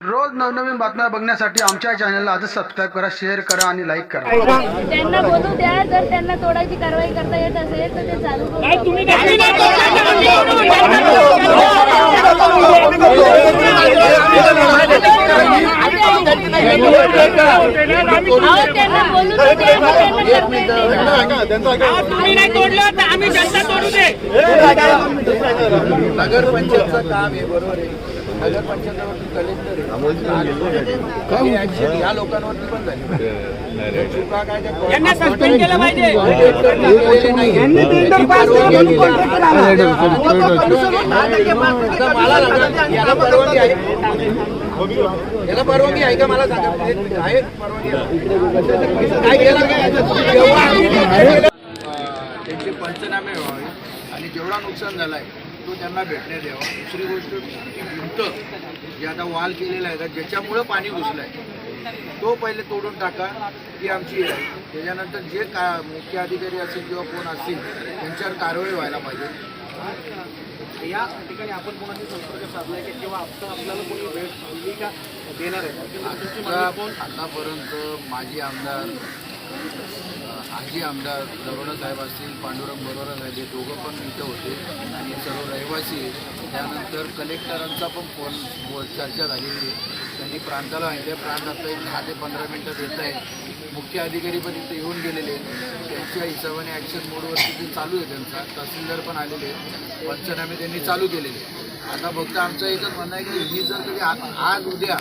रोज नवनवीन बातम्या बघण्यासाठी आमच्या चॅनलला आजच सबस्क्राईब करा शेअर करा आणि लाईक करा. त्यांना बोलू द्या जर त्यांना तोडायची कारवाई करता येत असेल तर ते चालू त्यांना बोलू त्यांना करता येते. आम्ही जनता नगरपंचायतचं काम आहे बरोबर आहे नगरपंचायतीवरती कलेक्टर आहे ही या लोकांवरती पण झाली चुका काय सस्पेंड केलं पाहिजे याला परवानगी आहे याला परवानगी आहे का मला सांगा आहे परवानगी काय केलं काय पंचनामे व्हावे आणि जेवढा नुकसान झालाय तो त्यांना भेटण्यात यावा दुसरी गोष्ट भिंत जी आता वाल केलेला आहे का ज्याच्यामुळं पाणी घुसलंय तो पहिले तोडून टाका ही आमची आहे. त्याच्यानंतर जे का मुख्य अधिकारी असतील किंवा कोण असतील त्यांच्यावर कारवाई व्हायला पाहिजे. या ठिकाणी आपण कोणाशी संपर्क साधलाय की किंवा आता आपल्याला कोणी वेळ का देणार आहे? आता आतापर्यंत माजी आमदार माजी आमदार दरोडा साहेब असतील पांडुरंग बरोरा साहेब हे दोघं पण इथं होते. आणि सर्व रहिवासी आहेत. त्यानंतर कलेक्टरांचा पण फोन चर्चा झालेली आहे. त्यांनी प्रांताला आहे. प्रांत आता एक दहा ते पंधरा मिनटं देत आहे मुख्य अधिकारी पण इथे येऊन गेलेले आहेत. त्यांच्या हिशोबाने ॲक्शन मोडवरती ते चालू आहे त्यांचा. तहसीलदार पण आलेले आहेत. पंचनामे त्यांनी चालू केलेले आता फक्त आमचं एकच म्हणणं आहे की ही जर कधी आज उद्या